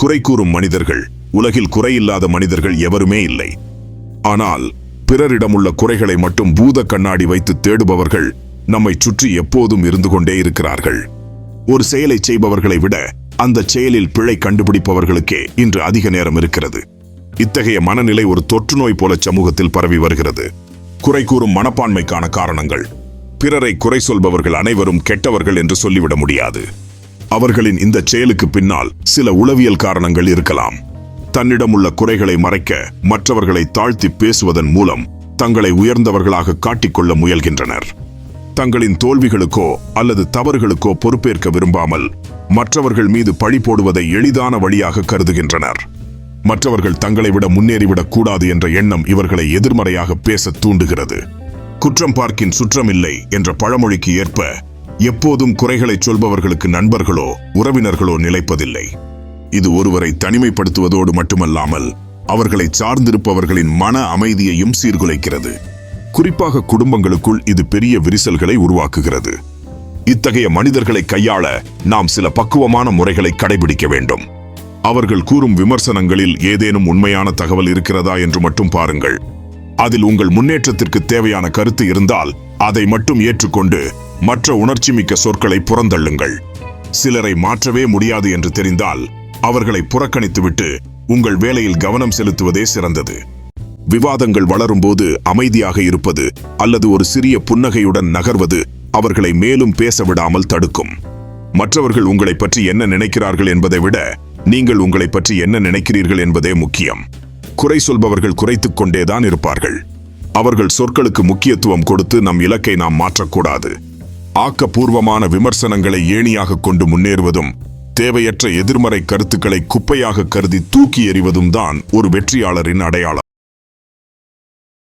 குறை கூறும் மனிதர்கள் உலகில் குறையில்லாத மனிதர்கள் எவருமே இல்லை. ஆனால் பிறரிடமுள்ள குறைகளை மட்டும் பூத கண்ணாடி வைத்து தேடுபவர்கள் நம்மை சுற்றி எப்போதும் இருந்து கொண்டே இருக்கிறார்கள். ஒரு செயலை செய்பவர்களை விட அந்த செயலில் பிழை கண்டுபிடிப்பவர்களுக்கே இன்று அதிக நேரம் இருக்கிறது. இத்தகைய மனநிலை ஒரு தொற்றுநோய் போல சமூகத்தில் பரவி வருகிறது. குறை கூறும் மனப்பான்மைக்கான காரணங்கள். பிறரை குறை சொல்பவர்கள் அனைவரும் கெட்டவர்கள் என்று சொல்லிவிட முடியாது. அவர்களின் இந்த செயலுக்கு பின்னால் சில உளவியல் காரணங்கள் இருக்கலாம். தன்னிடமுள்ள குறைகளை மறைக்க மற்றவர்களை தாழ்த்தி பேசுவதன் மூலம் தங்களை உயர்ந்தவர்களாக காட்டிக்கொள்ள முயல்கின்றனர். தங்களின் தோல்விகளுக்கோ அல்லது தவறுகளுக்கோ பொறுப்பேற்க விரும்பாமல் மற்றவர்கள் மீது பழி போடுவதை எளிதான வழியாக கருதுகின்றனர். மற்றவர்கள் தங்களை விட முன்னேறிவிடக் கூடாது என்ற எண்ணம் இவர்களை எதிர்மறையாக பேச தூண்டுகிறது. குற்றம் பார்க்கின் சுற்றமில்லை என்ற பழமொழிக்கு ஏற்ப எப்போதும் குறைகளை சொல்பவர்களுக்கு நண்பர்களோ உறவினர்களோ நிலைப்பதில்லை. இது ஒருவரை தனிமைப்படுத்துவதோடு மட்டுமல்லாமல் அவர்களை சார்ந்திருப்பவர்களின் மன அமைதியையும் சீர்குலைக்கிறது. குறிப்பாக குடும்பங்களுக்குள் இது பெரிய விரிசல்களை உருவாக்குகிறது. இத்தகைய மனிதர்களை கையாள நாம் சில பக்குவமான முறைகளை கடைபிடிக்க வேண்டும். அவர்கள் கூறும் விமர்சனங்களில் ஏதேனும் உண்மையான தகவல் இருக்கிறதா என்று மட்டும் பாருங்கள். அதில் உங்கள் முன்னேற்றத்திற்கு தேவையான கருத்து இருந்தால் அதை மட்டும் ஏற்றுக்கொண்டு மற்ற உணர்ச்சிமிக்க சொற்களை புறந்தள்ளுங்கள். சிலரை மாற்றவே முடியாது என்று தெரிந்தால் அவர்களை புறக்கணித்துவிட்டு உங்கள் வேலையில் கவனம் செலுத்துவதே சிறந்தது. விவாதங்கள் வளரும்போது அமைதியாக இருப்பது அல்லது ஒரு சிறிய புன்னகையுடன் நகர்வது அவர்களை மேலும் பேச விடாமல் தடுக்கும். மற்றவர்கள் உங்களை பற்றி என்ன நினைக்கிறார்கள் என்பதை விட நீங்கள் உங்களை பற்றி என்ன நினைக்கிறீர்கள் என்பதே முக்கியம். குறை சொல்பவர்கள் குறைத்துக் கொண்டேதான் இருப்பார்கள். அவர்கள் சொற்களுக்கு முக்கியத்துவம் கொடுத்து நம் இலக்கை நாம் மாற்றக்கூடாது. ஆக்கப்பூர்வமான விமர்சனங்களை ஏணியாக கொண்டு முன்னேறுவதும் தேவையற்ற எதிர்மறை கருத்துக்களை குப்பையாக கருதி தூக்கி எறிவதும் தான் ஒரு வெற்றியாளரின் அடையாளம்.